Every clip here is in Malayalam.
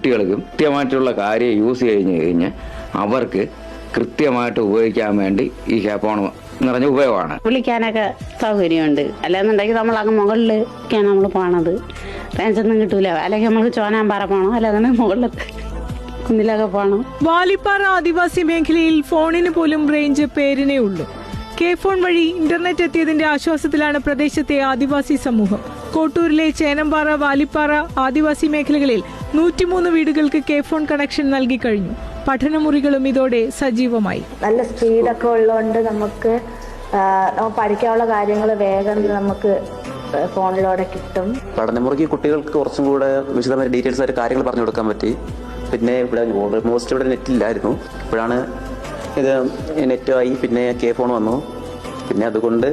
കുട്ടികൾക്കും കൃത്യമായിട്ടുള്ള കാര്യം യൂസ് കഴിഞ്ഞ് കഴിഞ്ഞ് അവർക്ക് കൃത്യമായിട്ട് ഉപയോഗിക്കാൻ വേണ്ടി ഈ ഹാപ്പോൺ നിറഞ്ഞ ഉപയോഗമാണ്. വിളിക്കാനൊക്കെ സൗകര്യമുണ്ട്. അല്ലാന്നുണ്ടെങ്കിൽ നമ്മൾ അങ്ങ് മുകളിലേക്കാണ് നമ്മൾ പോണത്. റേഞ്ചൊന്നും കിട്ടൂല. അല്ലെങ്കിൽ നമുക്ക് ചോനാമ്പാറ പോകണം അല്ലാതെ മുകളിലത്തെ കുന്നിലൊക്കെ പോകണം വാലിപ്പാറ ആദിവാസി മേഖലയിൽ ഫോണിന് പോലും റേഞ്ച് പേരിനേ ഉള്ളൂ. കെ ഫോൺ വഴി ഇന്റർനെറ്റ് എത്തിയതിന്റെ ആശ്വാസത്തിലാണ് പ്രദേശത്തെ ആദിവാസി സമൂഹം. കോട്ടൂരിലെ ചേനമ്പാറ വാലിപ്പാറ ആദിവാസി മേഖലകളിൽ നൂറ്റിമൂന്ന് വീടുകൾക്ക് കെ ഫോൺ കണക്ഷൻ നൽകി കഴിഞ്ഞു. പഠനമുറികളും ഇതോടെ സജീവമായി. നല്ല സ്പീഡൊക്കെ ഉള്ളതുകൊണ്ട് നമുക്ക് പഠിക്കാനുള്ള കാര്യങ്ങൾ വേഗം നമുക്ക് ഫോണിലൂടെ കിട്ടും. പഠനമുറിക്ക് കുട്ടികൾക്ക് കുറച്ചും കൂടെ വിശദമായ ഡീറ്റെയിൽസ് ആയിട്ട് കാര്യങ്ങൾ പറഞ്ഞു കൊടുക്കാൻ പറ്റി. പിന്നെ ഇവിടെ ഓൾമോസ്റ്റ് ഇവിടെ നെറ്റ് ഇല്ലായിരുന്നു. ഇപ്പോഴാണ് ഇത് നെറ്റായി പിന്നെ കെ ഫോൺ വന്നു. പിന്നെ അതുകൊണ്ട്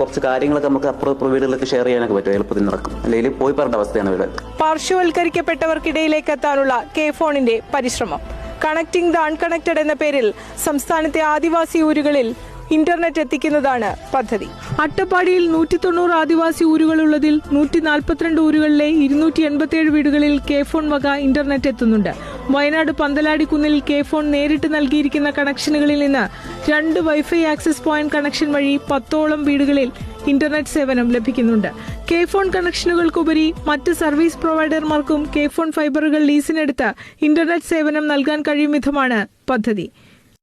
കുറച്ച് കാര്യങ്ങളൊക്കെ നമുക്ക് അപ്പുറം ഇപ്പുറം വീടുകളൊക്കെ ഷെയർ ചെയ്യാനൊക്കെ പറ്റും. എളുപ്പത്തിൽ നടക്കും. അല്ലെങ്കിൽ പോയി പറഞ്ഞ അവസ്ഥയാണ് ഇവിടെ. പാർശ്വവൽക്കരിക്കപ്പെട്ടവർക്കിടയിലേക്ക് എത്താനുള്ള കെ ഫോണിന്റെ പരിശ്രമം. കണക്ടിംഗ് ദ അൺകണക്റ്റഡ് എന്ന പേരിൽ സംസ്ഥാനത്തെ ആദിവാസി ഊരുകളിൽ ഇന്റർനെറ്റ് എത്തിക്കുന്നതാണ് പദ്ധതി. അട്ടപ്പാടിയിൽ നൂറ്റി തൊണ്ണൂറ് ആദിവാസി ഊരുകളുള്ളതിൽ നൂറ്റി നാൽപ്പത്തിരണ്ട് ഊരുകളിലെ ഇരുന്നൂറ്റി എൺപത്തിയേഴ് വീടുകളിൽ കെ ഫോൺ വക ഇന്റർനെറ്റ് എത്തുന്നുണ്ട്. വയനാട് പന്തലാടി കുന്നിൽ കെ ഫോൺ നേരിട്ട് നൽകിയിരിക്കുന്ന കണക്ഷനുകളിൽ നിന്ന് രണ്ട് വൈഫൈ ആക്സസ് പോയിന്റ് കണക്ഷൻ വഴി പത്തോളം വീടുകളിൽ ഇന്റർനെറ്റ് സേവനം ലഭിക്കുന്നുണ്ട്. കെ ഫോൺ കണക്ഷനുകൾക്കുപരി മറ്റ് സർവീസ് പ്രൊവൈഡർമാർക്കും കെ ഫോൺ ഫൈബറുകൾ ലീസിനെടുത്ത് ഇന്റർനെറ്റ് സേവനം നൽകാൻ കഴിയും വിധമാണ് പദ്ധതി.